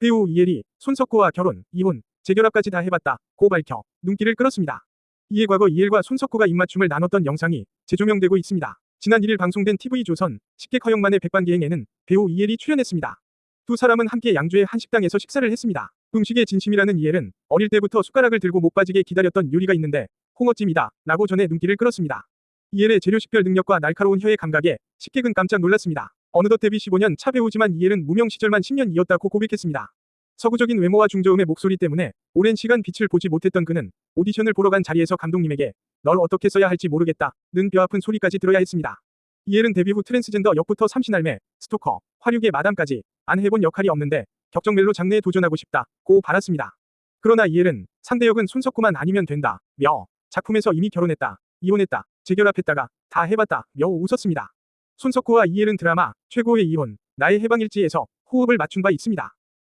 배우 이엘이 손석구와 결혼, 이혼, 재결합까지 다 해봤다. 고 밝혀 눈길을 끌었습니다. 이에 과거 이엘과 손석구가 입맞춤을 나눴던 영상이 재조명되고 있습니다. 지난 1일 방송된 TV조선 식객 허영만의 백반기행에는 배우 이엘이 출연했습니다. 두 사람은 함께 양주의 한 식당에서 식사를 했습니다. 음식의 진심이라는 이엘은 어릴 때부터 숟가락을 들고 못 빠지게 기다렸던 요리가 있는데 홍어찜이다 라고 전해 눈길을 끌었습니다. 이엘의 재료식별 능력과 날카로운 혀의 감각에 식객은 깜짝 놀랐습니다. 어느덧 데뷔 15년 차 배우지만 이엘은 무명 시절만 10년이었다고 고백했습니다. 서구적인 외모와 중저음의 목소리 때문에 오랜 시간 빛을 보지 못했던 그는 오디션을 보러 간 자리에서 감독님에게 널 어떻게 써야 할지 모르겠다 는 뼈아픈 소리까지 들어야 했습니다. 이엘은 데뷔 후 트랜스젠더 역부터 삼신할매, 스토커, 화류계 마담까지 안 해본 역할이 없는데 격정멜로 장르에 도전하고 싶다 고 발았습니다. 그러나 이엘은 상대 역은 손석구만 아니면 된다 며 작품에서 이미 결혼했다, 이혼했다, 재결합했다가 다 해봤다 며 웃었습니다. 손석구와 이엘은 드라마 최고의 이혼, 나의 해방일지에서 호흡을 맞춘 바 있습니다.